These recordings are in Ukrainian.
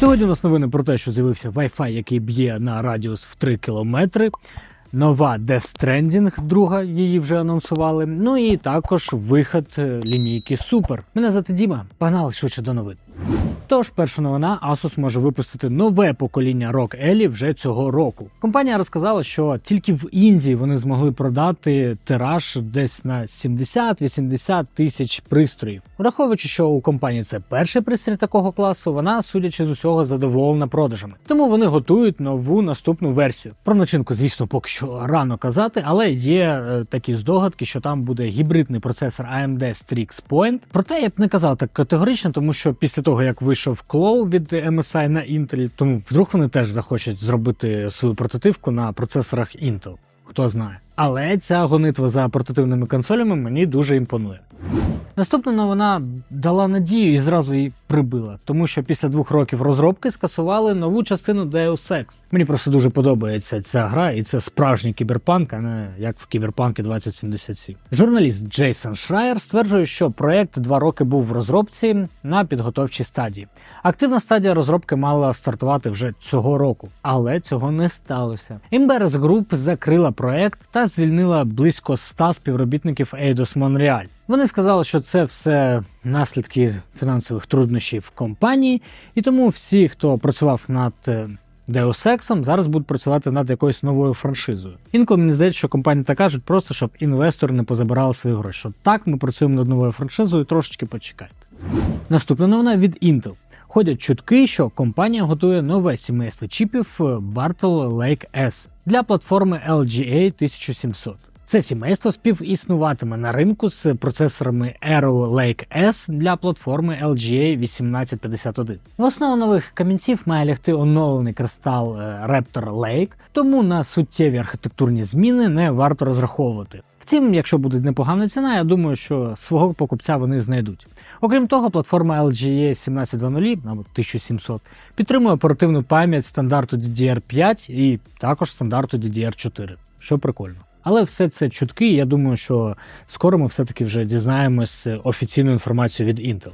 Сьогодні у нас новини про те, що з'явився Wi-Fi, який б'є на радіус в 3 кілометри. Нова Death Stranding, друга її вже анонсували. Ну і також вихід е, лінійки Super. Мене звати Діма. Погнали швидше до новин. Тож, перша новина, Asus може випустити нове покоління Rock Ellie вже цього року. Компанія розказала, що тільки в Індії вони змогли продати тираж десь на 70-80 тисяч пристроїв. Враховуючи, що у компанії це перший пристрій такого класу, вона, судячи з усього, задоволена продажами. Тому вони готують нову наступну версію. Про начинку, звісно, поки що рано казати, але є е, такі здогадки, що там буде гібридний процесор AMD Strix Point. Проте я б не казав так категорично, тому що після того як вийшов клоу від MSI на Intel, тому вдруг вони теж захочуть зробити свою прототивку на процесорах Intel. Хто знає. Але ця гонитва за портативними консолями мені дуже імпонує. Наступна новина дала надію і зразу її прибила, тому що після двох років розробки скасували нову частину Deus Ex. Мені просто дуже подобається ця гра, і це справжній кіберпанк, а не як в кіберпанки 2077. Журналіст Джейсон Шрайер стверджує, що проект два роки був в розробці на підготовчій стадії. Активна стадія розробки мала стартувати вже цього року, але цього не сталося. Embarrass Group закрила проект та звільнила близько 100 співробітників Eidos Montreal. Вони сказали, що це все наслідки фінансових труднощів компанії, і тому всі, хто працював над е, Deus Ex, зараз будуть працювати над якоюсь новою франшизою. Інколи мені здається, що компанії так кажуть, просто щоб інвестори не позабирали свої гроші. Що так, ми працюємо над новою франшизою, трошечки почекайте. Наступна новина від Intel. Ходять чутки, що компанія готує нове сімейство чіпів е, Bartle Lake S для платформи LGA 1700. Це сімейство співіснуватиме на ринку з процесорами Arrow Lake S для платформи LGA 1851. В основу нових камінців має лягти оновлений кристал е, Raptor Lake, тому на суттєві архітектурні зміни не варто розраховувати. Втім, якщо буде непогана ціна, я думаю, що свого покупця вони знайдуть. Окрім того, платформа LGA 1720 або 1700 підтримує оперативну пам'ять стандарту DDR5 і також стандарту DDR4, що прикольно. Але все це чутки, і я думаю, що скоро ми все-таки вже дізнаємось офіційну інформацію від Intel.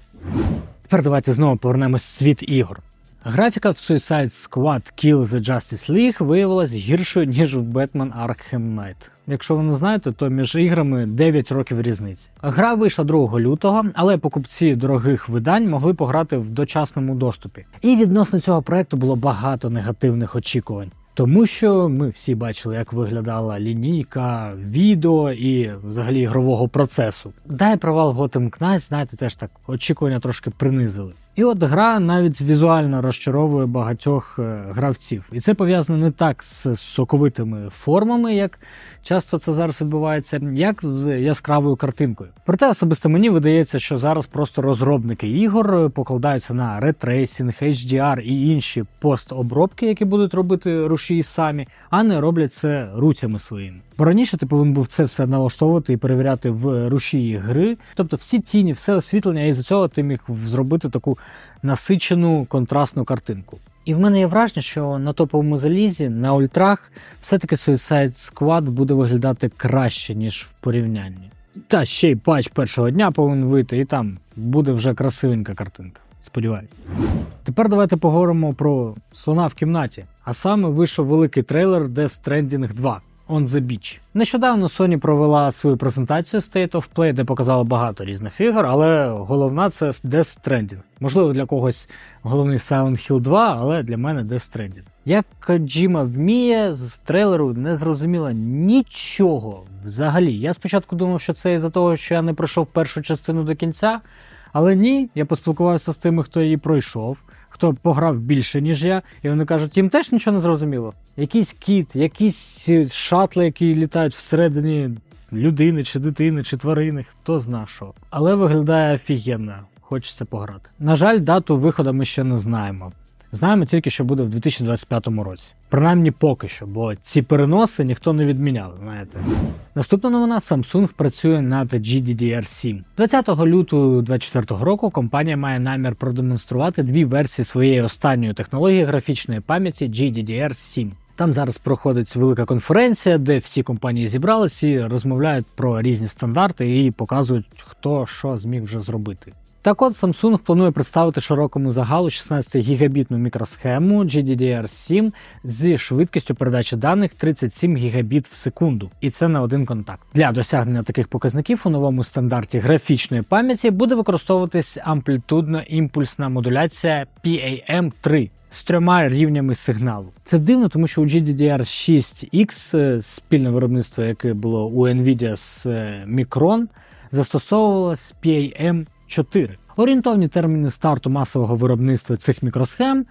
Тепер давайте знову повернемось в світ ігор. Графіка в Suicide Squad Kill the Justice League виявилась гіршою, ніж в Batman Arkham Knight. Якщо ви не знаєте, то між іграми 9 років різниці. Гра вийшла 2 лютого, але покупці дорогих видань могли пограти в дочасному доступі. І відносно цього проекту було багато негативних очікувань. Тому що ми всі бачили, як виглядала лінійка, відео і взагалі ігрового процесу. Дай провал Gotham Knights, знаєте, теж так очікування трошки принизили. І от гра навіть візуально розчаровує багатьох е, гравців. І це пов'язано не так з соковитими формами, як часто це зараз відбувається, як з яскравою картинкою. Проте особисто мені видається, що зараз просто розробники ігор покладаються на ретрейсінг, HDR і інші постобробки, які будуть робити рушії самі, а не роблять це руцями своїми. Бо раніше ти повинен був це все налаштовувати і перевіряти в рушії гри, тобто всі тіні, все освітлення, і з цього ти міг зробити таку насичену контрастну картинку. І в мене є враження, що на топовому залізі, на ультрах, все-таки Suicide Squad буде виглядати краще, ніж в порівнянні. Та ще й патч першого дня повинен вийти, і там буде вже красивенька картинка. Сподіваюсь. Тепер давайте поговоримо про слона в кімнаті. А саме вийшов великий трейлер Death Stranding 2 On the Beach. Нещодавно Sony провела свою презентацію State of Play, де показала багато різних ігор, але головна це Death Stranding. Можливо, для когось головний Silent Hill 2, але для мене Death Stranding. Як Коджіма вміє, з трейлеру не зрозуміло нічого взагалі. Я спочатку думав, що це із-за того, що я не пройшов першу частину до кінця, але ні, я поспілкувався з тими, хто її пройшов. Хто пограв більше, ніж я, і вони кажуть, їм теж нічого не зрозуміло. Якийсь кіт, якісь е, шатли, які літають всередині людини, чи дитини, чи тварини, хто зна що. Але виглядає офігенно, хочеться пограти. На жаль, дату виходу ми ще не знаємо. Знаємо тільки, що буде в 2025 році. Принаймні поки що, бо ці переноси ніхто не відміняв, знаєте. Наступна новина: Samsung працює над GDDR7. 20 лютого 2024 року компанія має намір продемонструвати дві версії своєї останньої технології графічної пам'яті GDDR7. Там зараз проходить велика конференція, де всі компанії зібралися і розмовляють про різні стандарти і показують, хто що зміг вже зробити. Так от Samsung планує представити широкому загалу 16 гігабітну мікросхему GDDR7 зі швидкістю передачі даних 37 гігабіт в секунду, і це на один контакт. Для досягнення таких показників у новому стандарті графічної пам'яті буде використовуватись амплітудно-імпульсна модуляція PAM3 з трьома рівнями сигналу. Це дивно, тому що у GDDR6X е, спільне виробництво, яке було у Nvidia з е, Micron, застосовувалось PAM4. Орієнтовні терміни старту масового виробництва цих мікросхем,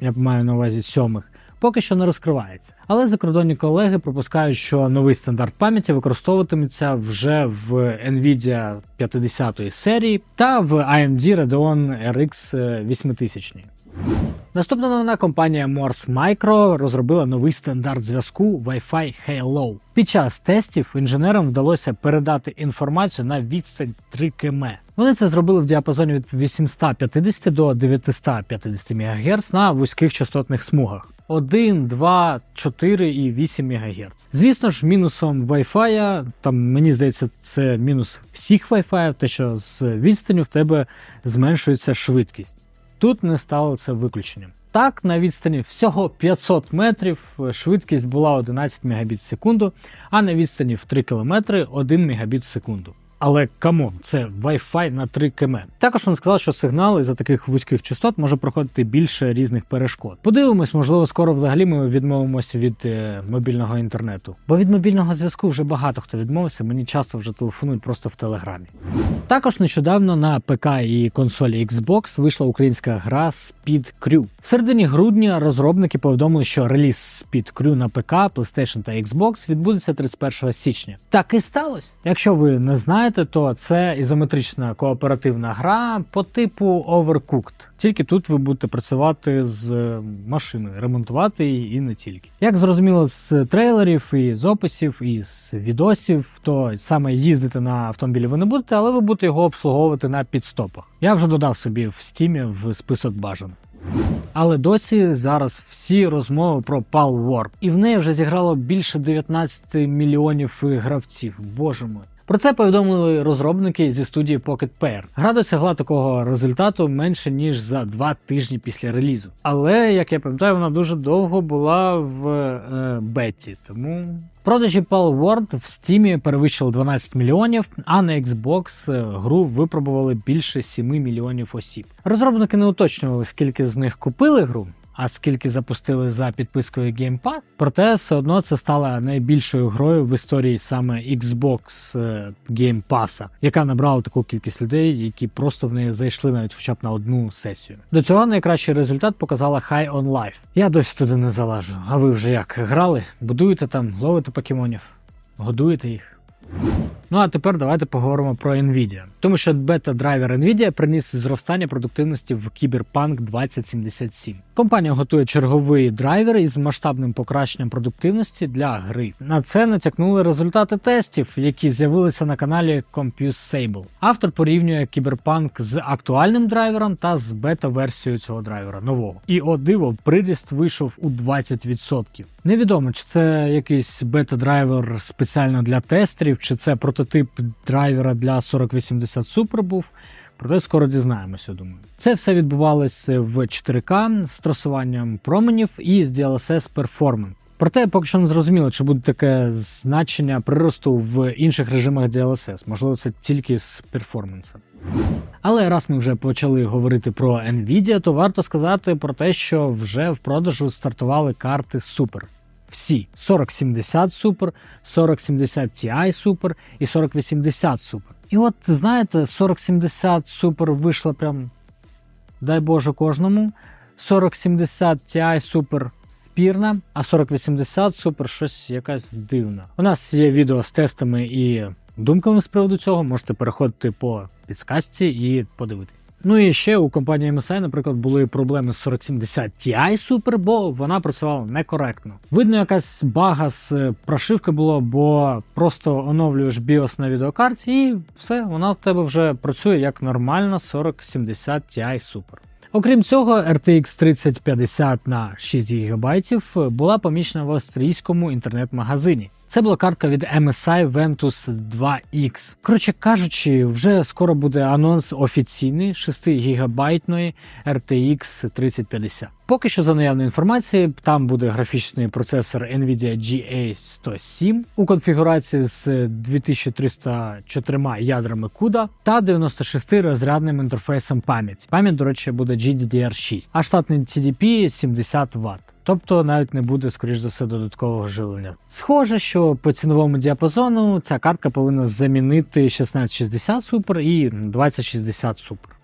я маю на увазі сьомих, поки що не розкривається. Але закордонні колеги припускають, що новий стандарт пам'яті використовуватиметься вже в Nvidia 50 серії та в AMD Radeon RX 8000. Наступна новина компанія Morse Micro розробила новий стандарт зв'язку Wi-Fi Halo. Під час тестів інженерам вдалося передати інформацію на відстань 3 км. Вони це зробили в діапазоні від 850 до 950 МГц на вузьких частотних смугах. 1, 2, 4 і 8 МГц. Звісно ж, мінусом Wi-Fi, там мені здається, це мінус всіх Wi-Fi, те, що з відстаню в тебе зменшується швидкість. Тут не стало це виключенням. Так, на відстані всього 500 метрів швидкість була 11 Мбіт в секунду, а на відстані в 3 км 1 Мбіт в секунду. Але камон, це Wi-Fi на 3 км. Також він сказав, що сигнал із-за таких вузьких частот може проходити більше різних перешкод. Подивимось, можливо, скоро взагалі ми відмовимося від е, мобільного інтернету. Бо від мобільного зв'язку вже багато хто відмовився, мені часто вже телефонують просто в телеграмі. Також нещодавно на ПК і консолі Xbox вийшла українська гра Speed Crew. В середині грудня розробники повідомили, що реліз Speed Crew на ПК, PlayStation та Xbox відбудеться 31 січня. Так і сталося. Якщо ви не знаєте, то це ізометрична кооперативна гра по типу Overcooked. Тільки тут ви будете працювати з машиною, ремонтувати її і не тільки. Як зрозуміло з трейлерів і з описів, і з відосів, то саме їздити на автомобілі ви не будете, але ви будете його обслуговувати на підстопах. Я вже додав собі в стімі в список бажаних. Але досі зараз всі розмови про Pal Warp. І в неї вже зіграло більше 19 мільйонів гравців. Боже мой. Про це повідомили розробники зі студії Pocket Pair. Гра досягла такого результату менше ніж за два тижні після релізу. Але, як я пам'ятаю, вона дуже довго була в е, беті, тому. Продажі Pal World в Steam перевищили 12 мільйонів, а на Xbox е, гру випробували більше 7 мільйонів осіб. Розробники не уточнювали, скільки з них купили гру, а скільки запустили за підпискою Game проте все одно це стала найбільшою грою в історії саме Xbox е, Game Pass, яка набрала таку кількість людей, які просто в неї зайшли навіть хоча б на одну сесію. До цього найкращий результат показала High on Life. Я досі туди не залажу. А ви вже як грали? Будуєте там, ловите покемонів, годуєте їх. Ну а тепер давайте поговоримо про Nvidia. Тому що бета-драйвер Nvidia приніс зростання продуктивності в Cyberpunk 2077. Компанія готує черговий драйвер із масштабним покращенням продуктивності для гри. На це натякнули результати тестів, які з'явилися на каналі CompuSable. Автор порівнює Cyberpunk з актуальним драйвером та з бета-версією цього драйвера нового. І о диво, приріст вийшов у 20%. Невідомо, чи це якийсь бета-драйвер спеціально для тестерів, чи це прототип драйвера для 4080 Super був. Проте скоро дізнаємося, думаю. Це все відбувалося в 4К з трасуванням променів і з DLSS Performance. Проте поки що не зрозуміло, чи буде таке значення приросту в інших режимах DLSS. Можливо, це тільки з перформансом. Але раз ми вже почали говорити про Nvidia, то варто сказати про те, що вже в продажу стартували карти Super. Всі 4070 Super, 4070 Ti Super і 4080 Super. І от знаєте, 4070 Super вийшла прям, дай Боже, кожному. 4070 Ti Super спірна, а 4080 Super щось якась дивна. У нас є відео з тестами і думками з приводу цього. Можете переходити по підсказці і подивитись. Ну і ще у компанії MSI, наприклад, були проблеми з 4070 Ti Super, бо вона працювала некоректно. Видно, якась бага з прошивки було, бо просто оновлюєш BIOS на відеокарті, і все, вона в тебе вже працює як нормальна 4070 Ti Super. Окрім цього, RTX 3050 на 6 ГБ була помічена в австрійському інтернет-магазині. Це була картка від MSI Ventus 2X. Коротше кажучи, вже скоро буде анонс офіційний 6 гігабайтної RTX 3050. Поки що за наявною інформацією, там буде графічний процесор Nvidia GA107 у конфігурації з 2304 ядрами CUDA та 96 розрядним інтерфейсом пам'яті. Пам'ять, до речі, буде GDDR6, а штатний TDP 70 Вт. Тобто навіть не буде, скоріш за все, додаткового живлення. Схоже, що по ціновому діапазону ця картка повинна замінити 1660 Super і 2060 Super.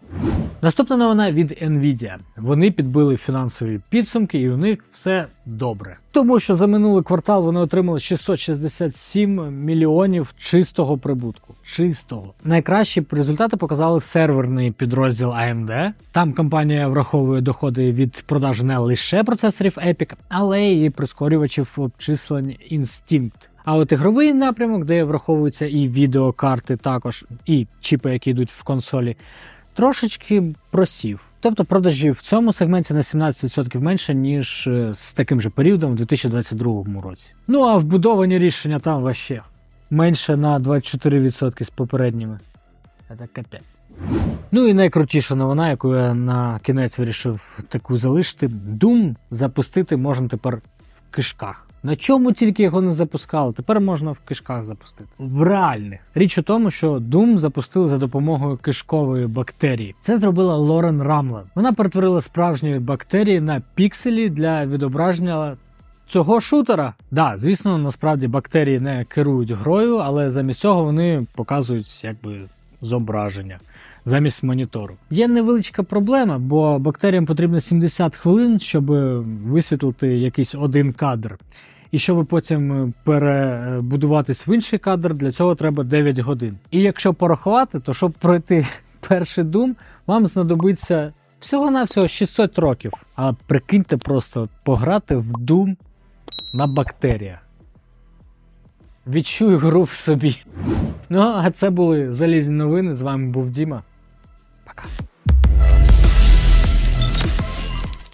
Наступна новина від Nvidia. Вони підбили фінансові підсумки, і у них все добре. Тому що за минулий квартал вони отримали 667 мільйонів чистого прибутку. Чистого найкращі результати показали серверний підрозділ AMD. Там компанія враховує доходи від продажу не лише процесорів Epic, але й прискорювачів обчислень Instinct. А от ігровий напрямок, де враховуються і відеокарти, також і чіпи, які йдуть в консолі, трошечки просів. Тобто продажі в цьому сегменті на 17% менше, ніж е, з таким же періодом в 2022 році. Ну а вбудовані рішення там ваще менше на 24% з попередніми. Це капець. Ну і найкрутіша новина, яку я на кінець вирішив таку залишити. Doom запустити можна тепер в кишках. На чому тільки його не запускали, тепер можна в кишках запустити. В реальних. Річ у тому, що Doom запустили за допомогою кишкової бактерії. Це зробила Лорен Рамлен. Вона перетворила справжні бактерії на пікселі для відображення цього шутера. Да, звісно, насправді бактерії не керують грою, але замість цього вони показують якби зображення. Замість монітору. Є невеличка проблема, бо бактеріям потрібно 70 хвилин, щоб висвітлити якийсь один кадр. І щоб потім перебудуватись в інший кадр, для цього треба 9 годин. І якщо порахувати, то щоб пройти перший дум, вам знадобиться всього-навсього 600 років. А прикиньте просто пограти в Doom на бактеріях. Відчую гру в собі. Ну, а це були залізні новини. З вами був Діма. Пока.